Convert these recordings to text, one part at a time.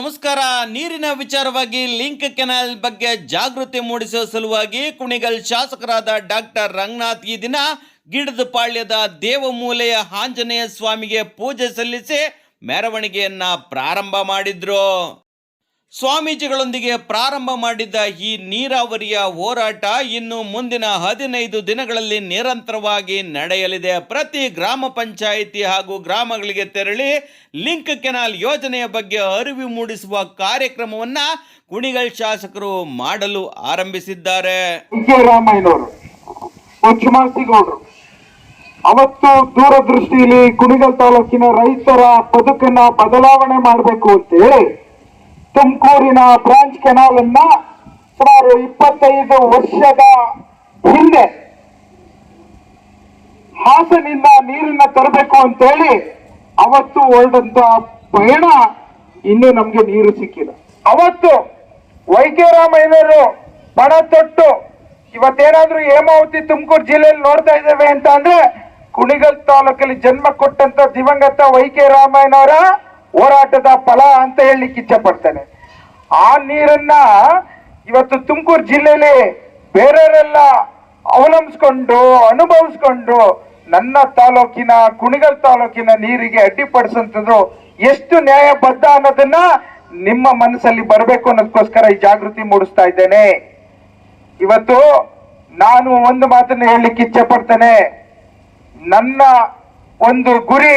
ನಮಸ್ಕಾರ. ನೀರಿನ ವಿಚಾರವಾಗಿ ಲಿಂಕ್ ಕೆನಾಲ್ ಬಗ್ಗೆ ಜಾಗೃತಿ ಮೂಡಿಸುವ ಸಲುವಾಗಿ ಕುಣಿಗಲ್ ಶಾಸಕರಾದ ಡಾಕ್ಟರ್ ರಂಗನಾಥ್ ಈ ದಿನ ಗಿಡದ ಪಾಳ್ಯದ ದೇವಮೂಲೆಯ ಆಂಜನೇಯ ಸ್ವಾಮಿಗೆ ಪೂಜೆ ಸಲ್ಲಿಸಿ ಮೆರವಣಿಗೆಯನ್ನ ಪ್ರಾರಂಭ ಮಾಡಿದ್ರು. ಸ್ವಾಮೀಜಿಗಳೊಂದಿಗೆ ಪ್ರಾರಂಭ ಮಾಡಿದ್ದ ಈ ನೀರಾವರಿಯ ಹೋರಾಟ ಇನ್ನು ಮುಂದಿನ ಹದಿನೈದು ದಿನಗಳಲ್ಲಿ ನಿರಂತರವಾಗಿ ನಡೆಯಲಿದೆ. ಪ್ರತಿ ಗ್ರಾಮ ಪಂಚಾಯಿತಿ ಹಾಗೂ ಗ್ರಾಮಗಳಿಗೆ ತೆರಳಿ ಲಿಂಕ್ ಕೆನಾಲ್ ಯೋಜನೆಯ ಬಗ್ಗೆ ಅರಿವು ಮೂಡಿಸುವ ಕಾರ್ಯಕ್ರಮವನ್ನ ಕುಣಿಗಲ್ ಶಾಸಕರು ಮಾಡಲು ಆರಂಭಿಸಿದ್ದಾರೆ. ಅವತ್ತು ದೂರದೃಷ್ಟಿಯಲ್ಲಿ ಕುಣಿಗಲ್ ತಾಲೂಕಿನ ರೈತರ ಬದುಕನ್ನ ಬದಲಾವಣೆ ಮಾಡಬೇಕು ಅಂತೇಳಿ ತುಮಕೂರಿನ ಬ್ರಾಂಚ್ ಕೆನಾಲ್ ಅನ್ನ ಸುಮಾರು ಇಪ್ಪತ್ತೈದು ವರ್ಷದ ಹಿಂದೆ ಹಾಸನಿಂದ ನೀರನ್ನ ತರಬೇಕು ಅಂತೇಳಿ ಅವತ್ತು ಹೊರಡಂತ ಪಯಣ ಇನ್ನು ನಮ್ಗೆ ನೀರು ಸಿಕ್ಕಿಲ್ಲ. ಅವತ್ತು ವೈ ಕೆ ರಾಮಯ್ಯನವರು ಪಣ ತೊಟ್ಟು, ಇವತ್ತೇನಾದ್ರೂ ಹೇಮಾವತಿ ತುಮಕೂರು ಜಿಲ್ಲೆಯಲ್ಲಿ ನೋಡ್ತಾ ಇದ್ದೇವೆ ಅಂತ ಅಂದ್ರೆ ಕುಣಿಗಲ್ ತಾಲೂಕಲ್ಲಿ ಜನ್ಮ ಕೊಟ್ಟಂತ ದಿವಂಗತ ವೈ ಕೆ ರಾಮಯ್ಯನವರ ಹೋರಾಟದ ಫಲ ಅಂತ ಹೇಳಲಿಕ್ಕೆ ಇಚ್ಛೆ ಪಡ್ತೇನೆ. ಆ ನೀರನ್ನ ಇವತ್ತು ತುಮಕೂರು ಜಿಲ್ಲೆಯಲ್ಲಿ ಬೇರೆಯವರೆಲ್ಲ ಅವಲಂಬಿಸ್ಕೊಂಡು, ಅನುಭವಿಸ್ಕೊಂಡು ನನ್ನ ತಾಲೂಕಿನ ಕುಣಿಗಲ್ ತಾಲೂಕಿನ ನೀರಿಗೆ ಅಡ್ಡಿಪಡಿಸಂತದ್ದು ಎಷ್ಟು ನ್ಯಾಯಬದ್ಧ ಅನ್ನೋದನ್ನ ನಿಮ್ಮ ಮನಸ್ಸಲ್ಲಿ ಬರಬೇಕು ಅನ್ನೋದಕ್ಕೋಸ್ಕರ ಈ ಜಾಗೃತಿ ಮೂಡಿಸ್ತಾ ಇದ್ದೇನೆ. ಇವತ್ತು ನಾನು ಒಂದು ಮಾತನ್ನ ಹೇಳಲಿಕ್ಕೆ ಇಚ್ಛೆ ಪಡ್ತೇನೆ. ನನ್ನ ಒಂದು ಗುರಿ,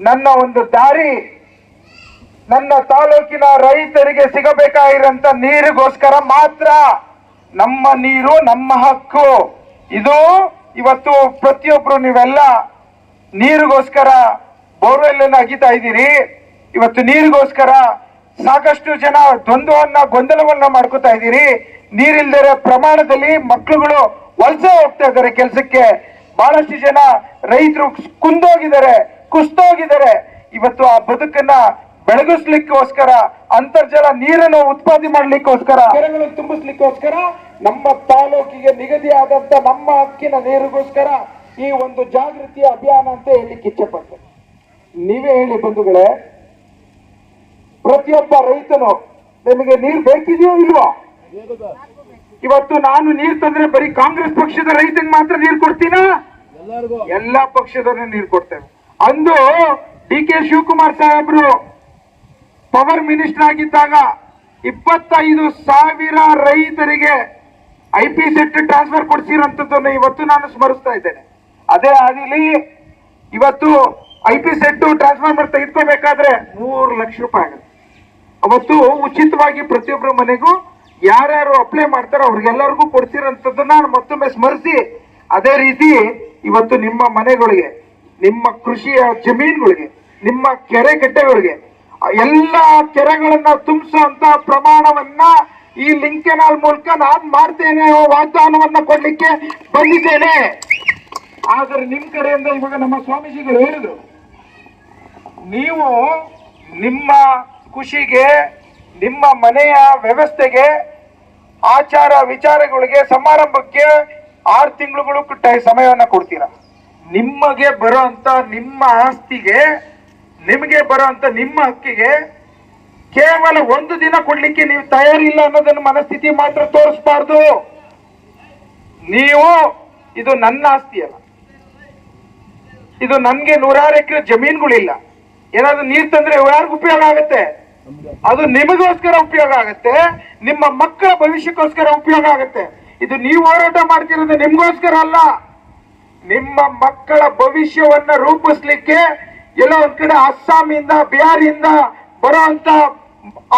ನನ್ನ ಒಂದು ದಾರಿ ನನ್ನ ತಾಲೂಕಿನ ರೈತರಿಗೆ ಸಿಗಬೇಕಾಗಿರಂತ ನೀರಿಗೋಸ್ಕರ ಮಾತ್ರ ನಮ್ಮ ನೀರು, ನಮ್ಮ ಹಕ್ಕು. ಇದು ಇವತ್ತು ಪ್ರತಿಯೊಬ್ರು ನೀವೆಲ್ಲ ನೀರಿಗೋಸ್ಕರ ಬೋರ್ವೆಲ್ ಅಗಿತಾ ಇದ್ದೀರಿ. ಇವತ್ತು ನೀರಿಗೋಸ್ಕರ ಸಾಕಷ್ಟು ಜನ ದ್ವಂದ್ವವನ್ನ, ಗೊಂದಲವನ್ನ ಮಾಡ್ಕೋತಾ ಇದ್ದೀರಿ. ನೀರಿಲ್ದರೆ ಪ್ರಮಾಣದಲ್ಲಿ ಮಕ್ಕಳುಗಳು ವಲಸೆ ಹೋಗ್ತಾ ಇದ್ದಾರೆ ಕೆಲಸಕ್ಕೆ. ಬಹಳಷ್ಟು ಜನ ರೈತರು ಕುಂದೋಗಿದ್ದಾರೆ, ಕುಸ್ತೋಗಿದ್ದಾರೆ. ಇವತ್ತು ಆ ಬದುಕನ್ನ ಬೆಳಗಿಸ್ಲಿಕ್ಕೋಸ್ಕರ ಅಂತರ್ಜಲ ನೀರನ್ನು ಉತ್ಪಾದನೆ ಮಾಡ್ಲಿಕ್ಕೋಸ್ಕರ ಕೆರೆಗಳನ್ನು ತುಂಬಿಸ್ಲಿಕ್ಕೋಸ್ಕರ ನಮ್ಮ ತಾಲೂಕಿಗೆ ನಿಗದಿಯಾದಂತ ನಮ್ಮ ಹಕ್ಕಿನ ನೀರಿಗೋಸ್ಕರ ಈ ಒಂದು ಜಾಗೃತಿ ಅಭಿಯಾನ ಅಂತ ಹೇಳಲಿಕ್ಕೆ ಇಚ್ಛೆ ಪಡ್ತೇನೆ. ನೀವೇ ಹೇಳಿ ಬಂಧುಗಳೇ ಪ್ರತಿಯೊಬ್ಬ ರೈತನು ನಿಮಗೆ ನೀರು ಬೇಕಿದೆಯೋ ಇಲ್ವೋ? ಇವತ್ತು ನಾನು ನೀರು ತಂದ್ರೆ ಬರೀ ಕಾಂಗ್ರೆಸ್ ಪಕ್ಷದ ರೈತನಿಗೆ ಮಾತ್ರ ನೀರು ಕೊಡ್ತೀನಾ? ಎಲ್ಲಾ ಪಕ್ಷದವ್ರನ್ನ ನೀರು ಕೊಡ್ತೇವೆ. ಅಂದು ಡಿ ಕೆ ಶಿವಕುಮಾರ್ ಸಾಹೇಬ್ರು ಪವರ್ ಮಿನಿಸ್ಟರ್ ಆಗಿದ್ದಾಗ ಇಪ್ಪತ್ತೈದು ಸಾವಿರ ರೈತರಿಗೆ ಐ ಪಿ ಸೆಟ್ ಟ್ರಾನ್ಸ್ಫರ್ ಕೊಡ್ಸಿರೋಂಥದ್ದನ್ನು ಇವತ್ತು ನಾನು ಸ್ಮರಿಸ್ತಾ ಇದ್ದೇನೆ. ಅದೇ ಆಗಲಿ ಇವತ್ತು ಐ ಪಿ ಸೆಟ್ ಟ್ರಾನ್ಸ್ಫಾರ್ಮರ್ ತೆಗೆದುಕೋಬೇಕಾದ್ರೆ ಮೂರು ಲಕ್ಷ ರೂಪಾಯಿ ಆಗುತ್ತೆ. ಅವತ್ತು ಉಚಿತವಾಗಿ ಪ್ರತಿಯೊಬ್ಬರ ಮನೆಗೂ ಯಾರ್ಯಾರು ಅಪ್ಲೈ ಮಾಡ್ತಾರೋ ಅವ್ರಿಗೆಲ್ಲರಿಗೂ ಕೊಡ್ಸಿರೋಂಥದ್ದನ್ನ ನಾನು ಮತ್ತೊಮ್ಮೆ ಸ್ಮರಿಸಿ, ಅದೇ ರೀತಿ ಇವತ್ತು ನಿಮ್ಮ ಮನೆಗಳಿಗೆ, ನಿಮ್ಮ ಕೃಷಿಯ ಜಮೀನುಗಳಿಗೆ, ನಿಮ್ಮ ಕೆರೆ ಕಟ್ಟೆಗಳಿಗೆ ಎಲ್ಲ ಕೆರೆಗಳನ್ನ ತುಂಬಿಸುವಂತ ಪ್ರಮಾಣವನ್ನ ಈ ಲಿಂಕ್ ಕೆನಾಲ್ ಮೂಲಕ ನಾನು ಮಾಡ್ತೇನೆ ವಾಗ್ದಾನವನ್ನ ಕೊಡ್ಲಿಕ್ಕೆ ಬಂದಿದ್ದೇನೆ. ಆದ್ರೆ ನಿಮ್ ಕಡೆಯಿಂದ ಇವಾಗ ನಮ್ಮ ಸ್ವಾಮೀಜಿಗಳು ಹೇಳಿದ್ರು, ನೀವು ನಿಮ್ಮ ಖುಷಿಗೆ, ನಿಮ್ಮ ಮನೆಯ ವ್ಯವಸ್ಥೆಗೆ, ಆಚಾರ ವಿಚಾರಗಳಿಗೆ ಸಮಾರಂಭಕ್ಕೆ ಆರು ತಿಂಗಳುಗಳು ಸಮಯವನ್ನ ಕೊಡ್ತೀರಾ? ನಿಮಗೆ ಬರೋಂತ ನಿಮ್ಮ ಆಸ್ತಿಗೆ ನಿಮಗೆ ಬರೋಂತ ನಿಮ್ಮ ಹಕ್ಕಿಗೆ ಕೇವಲ ಒಂದು ದಿನ ಕೊಡ್ಲಿಕ್ಕೆ ನೀವು ತಯಾರಿಲ್ಲ ಅನ್ನೋದನ್ನ ಮನಸ್ಥಿತಿ ಮಾತ್ರ ತೋರಿಸಬಾರ್ದು. ನೀವು ಇದು ನನ್ನ ಆಸ್ತಿ ಅಲ್ಲ. ಇದು ನನ್ಗೆ ನೂರಾರು ಎಕರೆ ಜಮೀನುಗಳಿಲ್ಲ. ಏನಾದ್ರೂ ನೀರ್ ತಂದ್ರೆ ಯಾರಿಗೂ ಉಪಯೋಗ ಆಗುತ್ತೆ? ಅದು ನಿಮಗೋಸ್ಕರ ಉಪಯೋಗ ಆಗುತ್ತೆ, ನಿಮ್ಮ ಮಕ್ಕಳ ಭವಿಷ್ಯಕ್ಕೋಸ್ಕರ ಉಪಯೋಗ ಆಗುತ್ತೆ. ಇದು ನೀವು ಹೋರಾಟ ಮಾಡ್ತಿರೋದು ನಿಮ್ಗೋಸ್ಕರ ಅಲ್ಲ. ನಿಮ್ಮ ಮಕ್ಕಳ ಭವಿಷ್ಯವನ್ನ ರೂಪಿಸ್ಲಿಕ್ಕೆ ಎಲ್ಲೋ ಒಂದ್ ಕಡೆ ಅಸ್ಸಾಮಿಂದ ಬಿಹಾರಿಯಿಂದ ಬರೋಂತ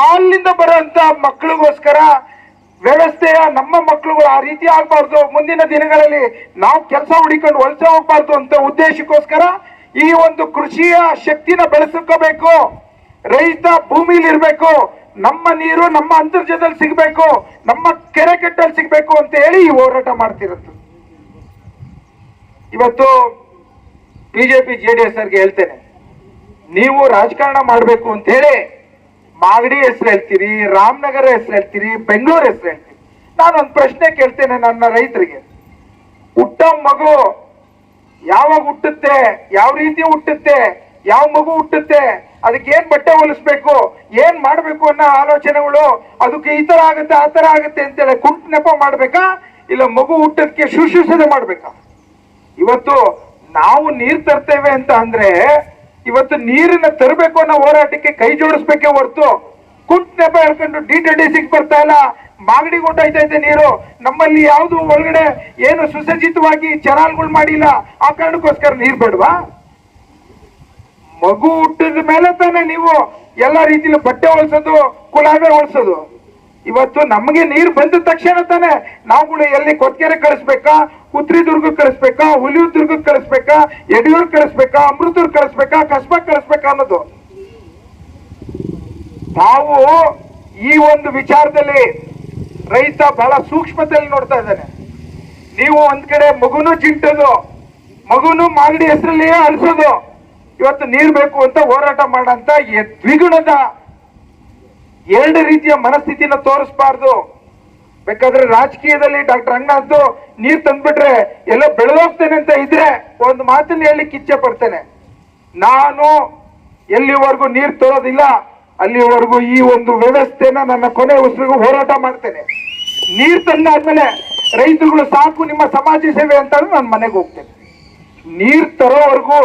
ಅಲ್ಲಿಂದ ಬರುವಂತ ಮಕ್ಕಳಿಗೋಸ್ಕರ ವ್ಯವಸ್ಥೆಯ ನಮ್ಮ ಮಕ್ಕಳುಗಳು ಆ ರೀತಿ ಆಗ್ಬಾರ್ದು. ಮುಂದಿನ ದಿನಗಳಲ್ಲಿ ನಾವು ಕೆಲಸ ಹುಡಿಕೊಂಡು ವಲಸೆ ಹೋಗ್ಬಾರ್ದು ಅಂತ ಉದ್ದೇಶಕ್ಕೋಸ್ಕರ ಈ ಒಂದು ಕೃಷಿಯ ಶಕ್ತಿನ ಬೆಳೆಸ್ಕೋಬೇಕು. ರೈತ ಭೂಮಿಲಿ ಇರ್ಬೇಕು. ನಮ್ಮ ನೀರು ನಮ್ಮ ಅಂತರ್ಜಲದಲ್ಲಿ ಸಿಗ್ಬೇಕು. ನಮ್ಮ ಕೆರೆ ಕಟ್ಟಲ್ಲಿ ಸಿಗ್ಬೇಕು ಅಂತ ಹೇಳಿ ಈ ಹೋರಾಟ ಮಾಡ್ತಿರೋದು. ಇವತ್ತು ಬಿಜೆಪಿ, ಜೆ ಡಿ ಎಸ್ ಅವ್ರಿಗೆ ಹೇಳ್ತೇನೆ. ನೀವು ರಾಜಕಾರಣ ಮಾಡಬೇಕು ಅಂತ ಹೇಳಿ ಮಾಗಡಿ ಹೆಸರು ಹೇಳ್ತೀರಿ, ರಾಮನಗರ ಹೆಸರು ಹೇಳ್ತೀರಿ, ಬೆಂಗಳೂರು ಹೆಸರು ಹೇಳ್ತೀರಿ. ನಾನು ಒಂದು ಪ್ರಶ್ನೆ ಕೇಳ್ತೇನೆ ನನ್ನ ರೈತರಿಗೆ. ಹುಟ್ಟ ಮಗು ಯಾವಾಗ ಹುಟ್ಟುತ್ತೆ, ಯಾವ ರೀತಿ ಹುಟ್ಟುತ್ತೆ, ಯಾವ ಮಗು ಹುಟ್ಟುತ್ತೆ, ಅದಕ್ಕೆ ಏನ್ ಬಟ್ಟೆ ಹೊಲಿಸ್ಬೇಕು, ಏನ್ ಮಾಡ್ಬೇಕು ಅನ್ನೋ ಆಲೋಚನೆಗಳು, ಅದಕ್ಕೆ ಈ ತರ ಆಗುತ್ತೆ, ಆ ತರ ಆಗುತ್ತೆ ಅಂತೇಳಿ ಕುಂಟ್ ನೆಪ ಮಾಡ್ಬೇಕಾ? ಇಲ್ಲ ಮಗು ಹುಟ್ಟದಕ್ಕೆ ಶುಶ್ರೂಷಣೆ ಮಾಡ್ಬೇಕಾ? ಇವತ್ತು ನಾವು ನೀರ್ ತರ್ತೇವೆ ಅಂತ ಅಂದ್ರೆ ಇವತ್ತು ನೀರನ್ನ ತರಬೇಕು ಅನ್ನೋ ಹೋರಾಟಕ್ಕೆ ಕೈ ಜೋಡಿಸ್ಬೇಕೇ ಹೊರತು ಕುಂಟ್ ನೆಪ ಹೇಳ್ಕೊಂಡು ಡಿ ಟಿ ಡಿ ಬರ್ತಾ ಇಲ್ಲ. ಮಾಗಡಿ ಹೊಂಟೋಯ್ತಾ ಇದೆ ನೀರು. ನಮ್ಮಲ್ಲಿ ಯಾವುದು ಒಳಗಡೆ ಏನು ಸುಸಜ್ಜಿತವಾಗಿ ಚರಾಲ್ಗಳು ಮಾಡಿಲ್ಲ. ಆ ಕಾರಣಕ್ಕೋಸ್ಕರ ನೀರ್ ಬೇಡವಾ? ಮಗು ಹುಟ್ಟಿದ ಮೇಲೆ ತಾನೇ ನೀವು ಎಲ್ಲಾ ರೀತಿಲಿ ಬಟ್ಟೆ ಹೊಲ್ಸೋದು ಕುಲಾವೆ ಹೊಲ್ಸೋದು. ಇವತ್ತು ನಮಗೆ ನೀರು ಬಂದ ತಕ್ಷಣ ತಾನೆ ನಾವುಗಳು ಎಲ್ಲಿ ಕೊತ್ಕೆರೆ ಕಳಿಸ್ಬೇಕಾ? ಉತ್ರಿದುರ್ಗ ಕಳಿಸ್ಬೇಕಾ ಹುಲಿಯುದುರ್ಗ ಕಳಿಸ್ಬೇಕಾ, ಯಡಿಯೂರ್ ಕಳಿಸ್ಬೇಕಾ, ಅಮೃತೂರ್ ಕಳಿಸ್ಬೇಕಾ ಕಸ್ಬಾ ಕಳಿಸ್ಬೇಕಾ ಅನ್ನೋದು. ನಾವು ಈ ಒಂದು ವಿಚಾರದಲ್ಲಿ ರೈತ ಬಹಳ ಸೂಕ್ಷ್ಮತೆಯಲ್ಲಿ ನೋಡ್ತಾ ಇದ್ದಾನೆ. ನೀವು ಒಂದ್ ಕಡೆ ಮಗುನು ಚಿಂಟೋದು, ಮಗುನು ಮಾಗಡಿ ಹೆಸರಲ್ಲಿ ಅಳಿಸೋದು ಇವತ್ತು ನೀರ್ ಬೇಕು ಅಂತ ಹೋರಾಟ ಮಾಡಂತ ದ್ವಿಗುಣದ ಎರಡು ರೀತಿಯ ಮನಸ್ಥಿತಿನ ತೋರಿಸಬಾರ್ದು. ಬೇಕಾದ್ರೆ ರಾಜಕೀಯದಲ್ಲಿ ಡಾಕ್ಟರ್ ರಂಗನಾಥ್ ನೀರ್ ತಂದ್ಬಿಟ್ರೆ ಎಲ್ಲ ಬೆಳೆದೋಗ್ತೇನೆ ಅಂತ ಇದ್ರೆ ಒಂದು ಮಾತನ್ನ ಹೇಳಲಿಕ್ಕೆ ಇಚ್ಛೆ ಪಡ್ತೇನೆ. ನಾನು ಎಲ್ಲಿವರೆಗೂ ನೀರ್ ತರೋದಿಲ್ಲ, ಅಲ್ಲಿವರೆಗೂ ಈ ಒಂದು ವ್ಯವಸ್ಥೆನ ನನ್ನ ಕೊನೆ ಉಸಿರಿಗೂ ಹೋರಾಟ ಮಾಡ್ತೇನೆ. ನೀರ್ ತಂದಾದ್ಮೇಲೆ ರೈತರುಗಳು ಸಾಕು, ನಿಮ್ಮ ಸಮಾಜ ಸೇವೆ ಅಂತ ನಾನು ಮನೆಗೆ ಹೋಗ್ತೇನೆ. ನೀರ್ ತರೋವರೆಗೂ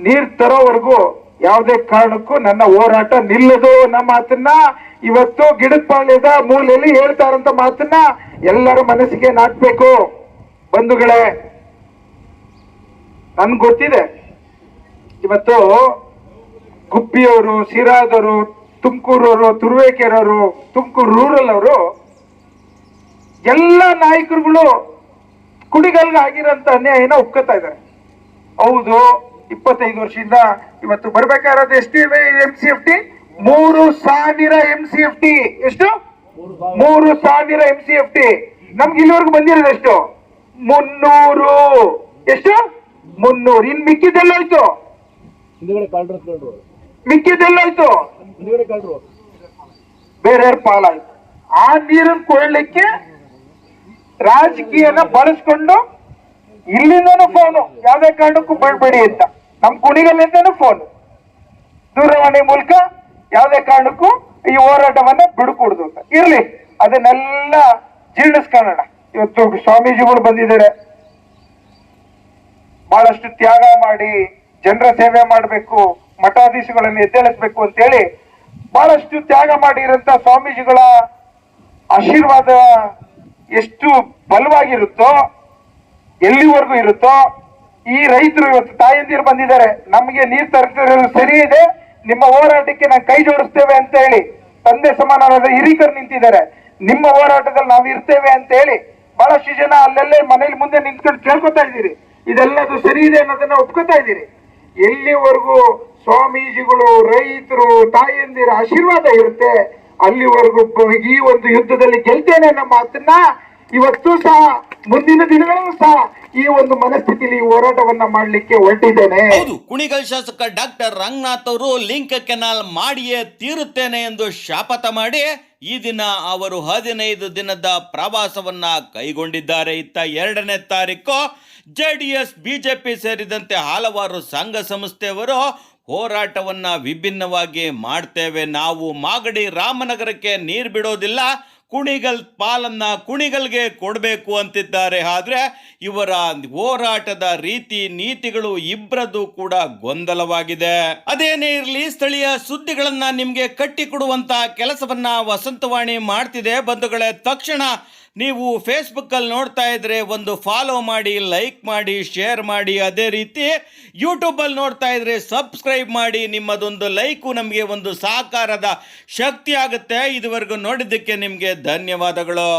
ನೀರ್ ತರೋವರೆಗೂ ಯಾವುದೇ ಕಾರಣಕ್ಕೂ ನನ್ನ ಹೋರಾಟ ನಿಲ್ಲದು ಅನ್ನೋ ಮಾತನ್ನ ಇವತ್ತು ಗಿಡದ ಪಾಳ್ಯದ ಮೂಲೆಯಲ್ಲಿ ಹೇಳ್ತಾರಂತ ಮಾತನ್ನ ಎಲ್ಲರ ಮನಸ್ಸಿಗೆ ನಾಟ್ಬೇಕು. ಬಂಧುಗಳೇ, ನನ್ಗೆ ಗೊತ್ತಿದೆ. ಇವತ್ತು ಗುಬ್ಬಿಯವರು, ಸಿರಾದವರು, ತುಮಕೂರವರು ತುರುವೇಕೆರವರು ತುಮಕೂರು ರೂರಲ್ ಅವರು ಎಲ್ಲ ನಾಯಕರುಗಳು ಕುಡಿಗಲ್ಗೆ ಆಗಿರೋಂಥ ಅನ್ಯಾಯನ ಒಪ್ಕೋತಾ ಇದ್ದಾರೆ. ಹೌದು ಇಪ್ಪತ್ತೈದು ವರ್ಷದಿಂದ ಇವತ್ತು ಬರ್ಬೇಕಾಗಿರೋದು ಎಷ್ಟು ಎಂ ಸಿ ಎಫ್ ಟಿ ಮೂರು ಸಾವಿರ ಎಂ ಸಿ ಎಫ್ ಟಿ ಎಷ್ಟು? ಮೂರು ಸಾವಿರ ಎಂ ಸಿ ಎಫ್ ಟಿ ನಮ್ಗೆ ಇಲ್ಲಿವರೆಗೂ ಬಂದಿರೋದು ಎಷ್ಟು? ಮುನ್ನೂರು. ಎಷ್ಟು? ಮುನ್ನೂರು. ಇನ್ ಮಿಕ್ಕಿದ್ದೆಲ್ಲೋಯ್ತು? ಮಿಕ್ಕಿದ್ದೆಲ್ಲೋಯ್ತು? ಬೇರೆ ಪಾಲಾಯ್ತು. ಆ ನೀರನ್ನು ಕೊಡ್ಲಿಕ್ಕೆ ರಾಜಕೀಯನ ಬಳಸ್ಕೊಂಡು ಇಲ್ಲಿಂದನೂ ಫೋನು ಯಾವ್ದೇ ಕಾರಣಕ್ಕೂ ಬಿಡ್ಬೇಡಿ ಅಂತ. ನಮ್ ಕುಣಿಗಲ್ಲಿಂದನೂ ಫೋನ್ ದೂರವಾಣಿ ಮೂಲಕ ಯಾವ್ದೇ ಕಾರಣಕ್ಕೂ ಈ ಹೋರಾಟವನ್ನ ಬಿಡುಕೂಡ್ದು ಅಂತ. ಇರ್ಲಿ, ಅದನ್ನೆಲ್ಲ ಜೀರ್ಣಿಸ್ಕೊಳ್ಳೋಣ. ಇವತ್ತು ಸ್ವಾಮೀಜಿಗಳು ಬಂದಿದ್ದಾರೆ. ಬಹಳಷ್ಟು ತ್ಯಾಗ ಮಾಡಿ, ಜನರ ಸೇವೆ ಮಾಡಬೇಕು, ಮಠಾಧೀಶಗಳನ್ನು ಎದ್ದೇಳಿಸ್ಬೇಕು ಅಂತೇಳಿ ಬಹಳಷ್ಟು ತ್ಯಾಗ ಮಾಡಿರಂತ ಸ್ವಾಮೀಜಿಗಳ ಆಶೀರ್ವಾದ ಎಷ್ಟು ಬಲವಾಗಿರುತ್ತೋ ಎಲ್ಲಿವರೆಗೂ ಇರುತ್ತೋ, ಈ ರೈತರು ಇವತ್ತು ತಾಯಂದಿರು ಬಂದಿದ್ದಾರೆ. ನಮಗೆ ನೀರು ತರಿಸಿರೋದು ಸರಿ ಇದೆ. ನಿಮ್ಮ ಹೋರಾಟಕ್ಕೆ ನಾವು ಕೈ ಜೋಡಿಸ್ತೇವೆ ಅಂತ ಹೇಳಿ, ತಂದೆ ಸಮಾನವಾದ ಹಿರಿಕರು ನಿಂತಿದ್ದಾರೆ. ನಿಮ್ಮ ಹೋರಾಟದಲ್ಲಿ ನಾವು ಇರ್ತೇವೆ ಅಂತ ಹೇಳಿ, ಬಹಳಷ್ಟು ಜನ ಅಲ್ಲೆಲ್ಲೇ ಮನೇಲಿ ಮುಂದೆ ನಿಂತ್ಕೊಂಡು ಕೇಳ್ಕೊತಾ ಇದ್ದೀರಿ. ಇದೆಲ್ಲದು ಸರಿ ಇದೆ ಅನ್ನೋದನ್ನ ಒಪ್ಕೋತಾ ಇದ್ದೀರಿ. ಎಲ್ಲಿವರೆಗೂ ಸ್ವಾಮೀಜಿಗಳು, ರೈತರು, ತಾಯಂದಿರ ಆಶೀರ್ವಾದ ಇರುತ್ತೆ, ಅಲ್ಲಿವರೆಗೂ ಈ ಒಂದು ಯುದ್ಧದಲ್ಲಿ ಗೆಲ್ತೇನೆ ನಮ್ಮ ಮಾತನ್ನ ಇವತ್ತು ಸಹ, ಮುಂದಿನ ದಿನಗಳಲ್ಲೂ ಸಹ ಈ ಒಂದು ಮನಸ್ಥಿತಿಯಲ್ಲಿ ಹೋರಾಟವನ್ನ ಮಾಡಲಿಕ್ಕೆ ಹೊರಟಿದ್ದೇನೆ. ಹೌದು, ಕುಣಿಗಲ್ ಶಾಸಕ ಡಾಕ್ಟರ್ ರಂಗನಾಥ್ ಅವರು ಲಿಂಕ್ ಕೆನಾಲ್ ಮಾಡಿಯೇ ತೀರುತ್ತೇನೆ ಎಂದು ಶಾಪಥ ಮಾಡಿ ಈ ದಿನ ಅವರು ಹದಿನೈದು ದಿನದ ಪ್ರವಾಸವನ್ನ ಕೈಗೊಂಡಿದ್ದಾರೆ. ಇತ್ತ ಎರಡನೇ ತಾರೀಕು ಜೆ ಡಿ ಎಸ್ ಬಿಜೆಪಿ ಸೇರಿದಂತೆ ಹಲವಾರು ಸಂಘ ಸಂಸ್ಥೆಯವರು ಹೋರಾಟವನ್ನ ವಿಭಿನ್ನವಾಗಿ ಮಾಡ್ತೇವೆ. ನಾವು ಮಾಗಡಿ ರಾಮನಗರಕ್ಕೆ ನೀರು ಬಿಡೋದಿಲ್ಲ ಕುಣಿಗಲ್ ಪಾಲನ್ನು ಕುಣಿಗಲ್ಗೆ ಕೊಡಬೇಕು ಅಂತಿದ್ದಾರೆ. ಆದರೆ ಇವರ ಹೋರಾಟದ ರೀತಿ ನೀತಿಗಳು ಇಬ್ಬರದು ಕೂಡ ಗೊಂದಲವಾಗಿದೆ. ಅದೇನೇ ಇರಲಿ, ಸ್ಥಳೀಯ ಸುದ್ದಿಗಳನ್ನು ನಿಮಗೆ ಕಟ್ಟಿಕೊಡುವಂತಹ ಕೆಲಸವನ್ನ ವಸಂತವಾಣಿ ಮಾಡ್ತಿದೆ. ಬಂಧುಗಳೇ, ತಕ್ಷಣ ನೀವು ಫೇಸ್ಬುಕ್ಕಲ್ಲಿ ನೋಡ್ತಾ ಇದ್ರೆ ಒಂದು ಫಾಲೋ ಮಾಡಿ ಲೈಕ್ ಮಾಡಿ ಶೇರ್ ಮಾಡಿ, ಅದೇ ರೀತಿ ಯೂಟ್ಯೂಬಲ್ಲಿ ನೋಡ್ತಾ ಇದ್ರೆ ಸಬ್ಸ್ಕ್ರೈಬ್ ಮಾಡಿ, ನಿಮ್ಮದೊಂದು ಲೈಕು ನಮಗೆ ಒಂದು ಸಹಕಾರದ ಶಕ್ತಿ ಆಗುತ್ತೆ. ಇದುವರೆಗೂ ನೋಡಿದ್ದಕ್ಕೆ ನಿಮಗೆ ಧನ್ಯವಾದಗಳು.